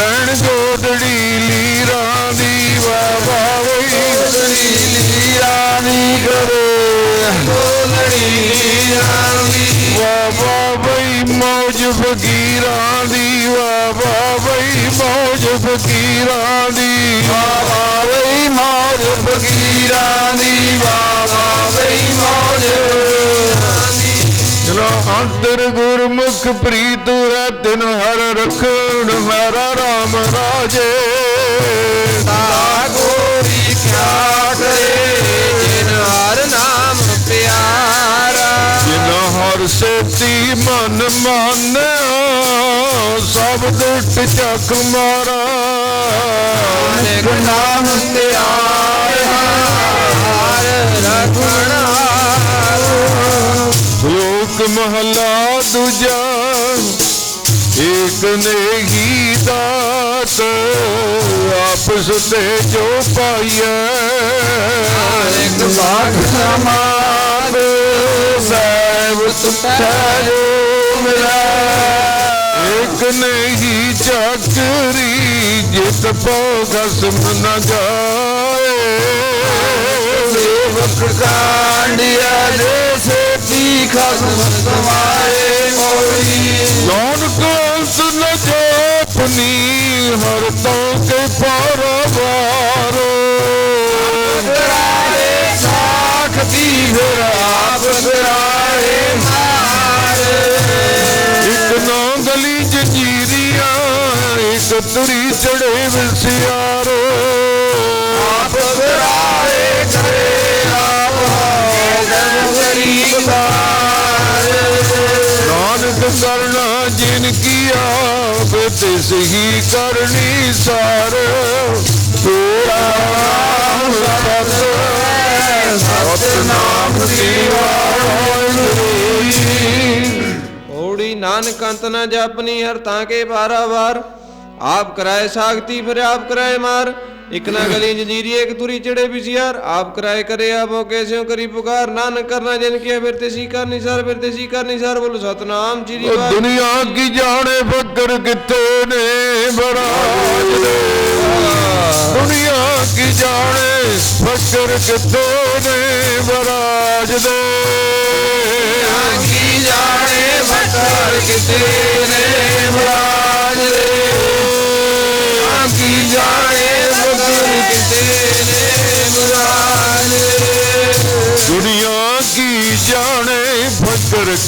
ਲੈਣ ਗੋਦੜੀ ਲੀਰਾਂ ਦੀ ਬਾਬਾ ਵਈ ਗੋਦੜੀ ਲੀਰਾਂ ਦੀ ਕਰੇ। ਗੋਦੜੀ ਲੀਰਾਂ ਦੀ। ਬਾਬਾ ਵਈ ਮੌਜ ਫਕੀਰਾਂ ਦੀ ਬਾਬਾ ਵਈ ਮੌਜ ਫਕੀਰਾਂ ਦੀ। ਬਾਬਾ ਬਈ ਮੌਜ ਫਕੀਰਾਂ ਦੀ ਬਾਬਾ ਅੰਤਰ ਗੁਰਮੁਖ ਪ੍ਰੀਤ ਹੈ ਤਿਨ ਹਰ ਰਖਣ ਮੇਰਾ RAM ਰਾਜੇ। ਤਾ ਗੋਰੀ ਕਿਆ ਕਰੇ ਜਿਨ ਹਰ ਨਾਮ ਪਿਆਰਾ। ਜਿਨ ਹਰ ਸੇਤੀ ਮਨ ਮਾਨਿਆ ਸਭ ਦੁੱਟ ਚੱਕ ਮਾਰਾ। ਨਾਨਕ ਨਾਮ ਪਿਆਰਾ ਹਰ ਰਖਣਾ ਲੋਕ ਮਹਲਾ ਦੂਜਾ ਏਕ ਨੇਹੀ ਦਾਤ ਆਪਸ ਤੇ ਜੋ ਪਾਈਐ। ਨਾਨਕ ਬਾਗ ਸਮਾਦ ਸੈਬ ਸੁਤੈ ਮਿਲਾ। ਨਹੀਂ ਚੱਕਰੀ ਜਿਤ ਪੋਗਸ ਮਨ ਜਾਏ। ਸੇਵਕ ਕਾਂਡਿਆ ਦੇ ਸੇਤੀ ਖਸਮ ਸਮਾਏ ਜੋਪਨੀ ਹਰ ਤੋਂ ਕੇ ਪਰਵਾਰ। ਰਾਏ ਸਾਖਤੀ ਫਿਰ ਆਪ ਫਿਰਾਏ ਮਾਰੇ ਇੱਕ ਨੌ ਗਲੀ ਜੰਜੀਰੀਆਂ ਇੱਕ ਤੁਰੀ ਚੜੇ ਵਿਸਿਆਰੋ ਆਪ ਫਿਰਾਏ ਕਰੇ ਆਪ ਹਾਜ਼ਰ ਗਰੀਬ ਨਾਨਕ ਕਰਨਾ ਜਿਨ ਕੀਆ ਬਿਤਿਸ ਹੀ ਕਰਨੀ ਸਾਰ। ਤੇਰਾ ਨਾਮ ਸਤ ਸਤਨਾਮ ਦੀ ਓੜੀ ਨਾਨਕ ਅੰਤ ਨਾ ਜਪਨੀ ਹਰ ਤਾਂ ਕੇ ਬਾਰਾਵਾਰ ਆਪ ਕਰਾਏ ਸਾਖਤੀ, ਫਿਰ ਆਪ ਕਰਾਏ ਮਾਰ। ਇਕ ਨਾ ਗਲੀ ਜੰਜੀਰੀ ਇੱਕ ਤੁਰੀ ਚੜੇ ਵਿਸਿਆਰ ਆਪ ਕਰਾਏ ਕਰੇ ਆਪੋ ਕੈਸਿਓ ਕਰੀ ਪੁਕਾਰ ਨਾਨਕ ਕਰਨਾ ਜਿਨ ਕੀ ਫਿਰ ਤੇ ਸੀ ਕਰਨੀ ਸਰ ਫਿਰ ਤੇ ਸੀ ਕਰਨੀ ਸਰ ਬੋਲੋ ਸਤਨਾਮ ਜੀ ਉਹ ਵਾਹਿ ਦੁਨੀਆ ਕੀ ਜਾਣੇ ਫਕਰ ਕਿੱਥੇ ਨੇ ਬਰਾਜ ਦੇ ਦੁਨੀਆ ਕੀ ਜਾਣੇ ਫਕਰ ਕਿੱਥੇ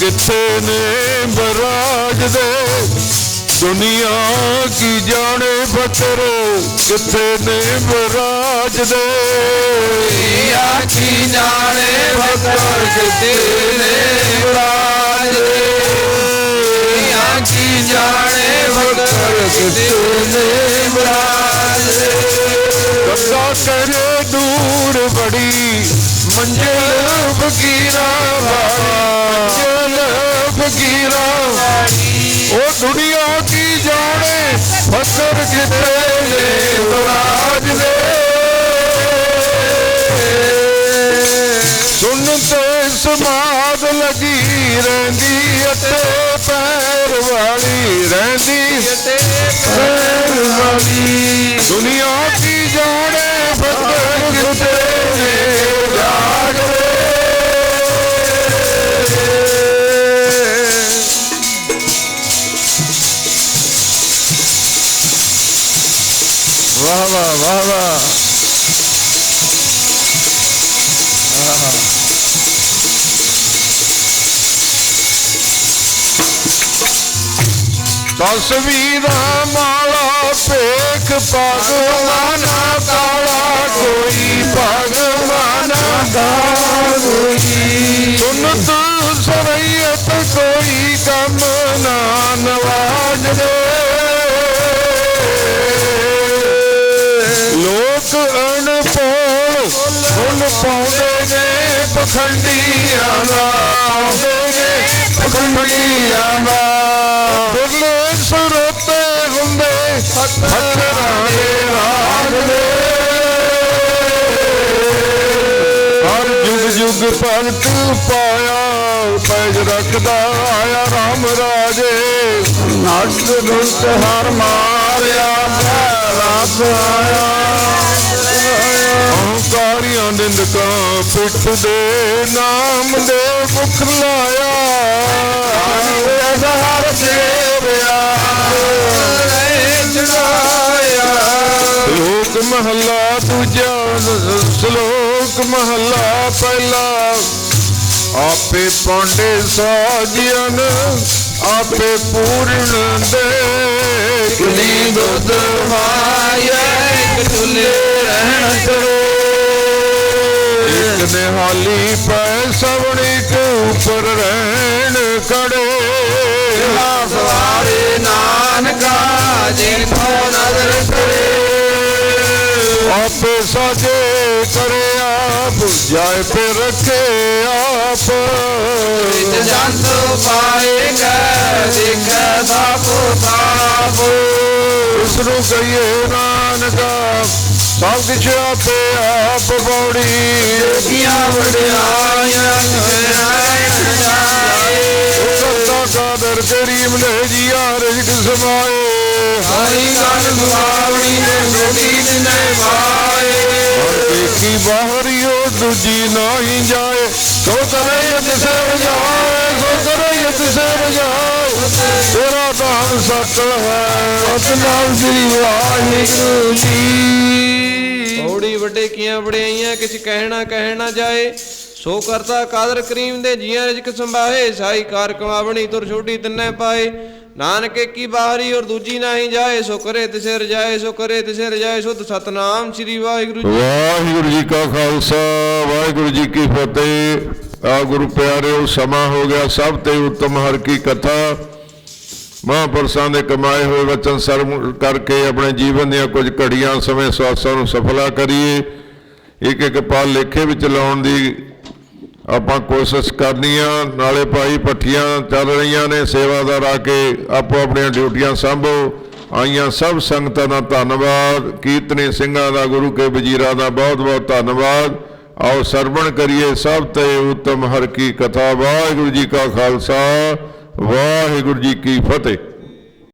ਕਿੱਥੇ ਨੇ ਬਰਾਜ ਦੇ? ਦੁਨੀਆ ਕੀ ਜਾਣੇ ਫਕਰ ਕਿੱਥੇ ਨੇ ਬਰਾਜ ਦੇ? ਆਖੀ ਜਾਣੇ ਫਕਰ ਕਿਤੇ ਨੇ ਮਰਾਜ ਰੇ ਆਖੀ ਜਾਣੇ ਫਕਰ ਕਿਤੇ ਨੇ ਮਰਾਜ ਕੱਦਾ ਕਰੇ ਦੂਰ ਬੜੀ ਮੰਜ਼ਿਲ ਫਕੀਰਾ ਵਾਲੀ। ਫਕੀਰਾ। ਉਹ ਦੁਨੀਆ ਕੀ ਜਾਣੇ ਫਕਰ ਕਿਤੇ ਨੇ ਦੇ। ਸੁਣ ਤੇ ਸਮਾਦ ਲੱਗੀ ਰਹਿੰਦੀ ਅਤੇ ਪੈਰ ਵਾਲੀ ਰਹਿੰਦੀ। ਅਤੇ ਪੈਰ ਵਾਲੀ। ਦੁਨੀਆ ਵਾਹ ਵਾਹ ਵਾਹ ਵਾਹ ਤਸਵੀਰਾਂ ਮਾਲਾ ਪੇਖ ਭਗਵਾਨਾ ਕਾਲਾ ਕੋਈ ਭਗਵਾਨਾ ਕਾਲਾ ਕੋਈ ਸੁਨ ਤੂੰ ਸਰਈਤ ਕੋਈ ਕਮ ਨਾ ਨਵਾਜ ਦੇ ਪਾਉਂਦੇ ਨੇ ਪਖੰਡੀਆਂ ਦਾ, ਪਾਉਂਦੇ ਨੇ ਪਖੰਡੀਆਂ ਦਾ। ਫੁੱਲੇ ਸਰੋਤੇ ਹੁੰਦੇ ਫਕਰਾਂ ਦੇ ਰਾਜ ਦੇ ਹਰ ਜੁਗ ਜੁਗ ਪੰਥ ਪਾਇਆ, ਪੈਜ ਰੱਖਦਾ ਆਇਆ ਰਾਮ ਰਾਜੇ। ਨਟ ਦੁਸ਼ਟ ਹਰ ਮਾਰਿਆ ਸਹਾਇਆ ਅਹੰਕਾਰੀਆਂ ਨਿੰਦਕਾਂ ਪਿੱਠ ਦੇ ਨਾਮ ਦੇ ਮੁਖ ਲਾਇਆ। ਐਸਾ ਹਰ ਸੇਵਿਆ। ਚੜਾਇਆ ਸ਼ਲੋਕ ਮਹੱਲਾ ਦੂਜਾ ਸ਼ਲੋਕ ਮਹੱਲਾ ਪਹਿਲਾ। ਆਪੇ ਪਾਂਡੇ ਸਾਜੀਆਂ ਆਪੇ ਪੂਰਨ ਦੇ। ਕਿਨੀ ਦੁੱਧ ਮਾਇਆ ਚੁੱਲੇ ਰਹਿਣ ਕਰੋ ਇੱਕ ਨਿਹਾਲੀ ਪੈ ਸਵਣੀ ਕੇ ਉੱਪਰ ਰਹਿਣ ਕੜੇ ਸਵਾਰੇ ਨਾਨਕਾ ਜਿਨ ਕੋ ਨਜ਼ਰ ਕਰੇ ਆਪੇ ਸਾਜੇ ਕਰੇ ਆਪ ਜਾਏ ਤੇ ਰੱਖੇ ਆਪ। ਨਿਤ ਜੰਤ ਪਾਏਗਾ ਦੇਖੈ ਸਾਪੋ ਸਾਪ ਇਸ ਨੂੰ ਕਹੀਏ ਨਾਨਕਾ ਸਭ ਕੁਛ ਆਪੇ ਆਪ ਬੌੜੀ। ਵਡਿਆਈਆਂ ਕਰਤਾ ਕਾਦਰ ਕਰੀਮ ਲੈ ਜੀਆ ਰਿਜਕ ਸਮਾਏ ਹਰੀ ਗਨ ਸੁਆਵਣੀ ਨੇ ਰੋਟੀ ਦਿਨੇ ਮਾਏ ਦੇਖੀ ਬਾਹਰੀਓ ਦੂਜੀ ਨਾਹੀ ਜਾਏ ਸੋ ਕਰੇ ਯਤ ਸੇ ਬਜਾਏ ਸੋ ਕਰੇ ਯਤ ਸੇ ਬਜਾਏ ਤੇਰਾ ਨਾਮ ਸਤ ਹੈ, ਸਤਨਾਮ ਸ੍ਰੀ ਵਾਹਿਗੁਰੂ ਜੀ। ਵੱਡੇ ਕੀਆਂ ਵੜਿਆਈਆਂ ਕਿਛ ਕਹਿਣਾ ਕਹਿਣਾ ਜਾਏ। ਸੋ ਕਰਤਾ ਕਾਦਰ ਕਰੀਮ ਦੇ ਜੀਆਂ ਰਿਜਕ ਸੰਭਾਏ, ਸਾਈ ਕਾਰ ਕਮਾਵਣੀ ਤੁਰ ਛੋਟੀ ਤਿੰਨੇ ਪਾਏ। ਨਾਨਕ ਕੀ ਬਾਹਰੀ ਔਰ ਦੂਜੀ ਨਹੀਂ ਜਾਏ, ਸੋ ਕਰੇ ਤਿਸੇ ਰਜਾਏ ਸੋ ਕਰੇ ਤਿਸੇ ਰਜਾਏ ਸੁਧ ਸਤਨਾਮ ਸ੍ਰੀ ਵਾਹਿਗੁਰੂ ਜੀ। ਵਾਹਿਗੁਰੂ ਜੀ ਕਾ ਖਾਲਸਾ, ਵਾਹਿਗੁਰੂ ਜੀ ਕੀ ਫਤਿਹ। ਆ ਗੁਰੂ ਪਿਆਰਿਓ, ਸਮਾਂ ਹੋ ਗਿਆ ਸਭ ਤੇ ਉੱਤਮ ਹਰ ਕੀ ਕਥਾ। ਮਹਾਂਪੁਰਸ਼ਾਂ ਦੇ ਕਮਾਏ ਹੋਏ ਵਚਨ ਸਰਮ ਕਰਕੇ ਆਪਣੇ ਜੀਵਨ ਦੀਆਂ ਕੁਝ ਘੜੀਆਂ ਸਮੇਂ ਸਵਾਸਾਂ ਨੂੰ ਸਫਲਾ ਕਰੀਏ। ਇੱਕ ਇੱਕ ਪਲ ਲੇਖੇ ਵਿੱਚ ਲਾਉਣ ਦੀ ਆਪਾਂ ਕੋਸ਼ਿਸ਼ ਕਰਨੀ ਆ। ਨਾਲੇ ਭਾਈ ਪੱਠੀਆਂ ਚੱਲ ਰਹੀਆਂ ਨੇ ਸੇਵਾਦਾਰ ਆ ਕੇ ਆਪੋ ਆਪਣੀਆਂ ਡਿਊਟੀਆਂ ਸੰਭੋ। ਆਈਆਂ ਸਭ ਸੰਗਤਾਂ ਦਾ ਧੰਨਵਾਦ। ਕੀਰਤਨੀ ਸਿੰਘਾਂ ਦਾ, ਗੁਰੂ ਕੇ ਵਜ਼ੀਰਾਂ ਦਾ ਬਹੁਤ ਬਹੁਤ ਧੰਨਵਾਦ। ਆਓ ਸਰਵਣ ਕਰੀਏ ਸਭ ਤੇ ਉੱਤਮ ਹਰ ਕੀ ਕਥਾ। ਵਾਹਿਗੁਰੂ ਜੀ ਕਾ ਖਾਲਸਾ। ਵਾਹਿਗੁਰੂ ਜੀ ਕੀ ਫਤਿਹ।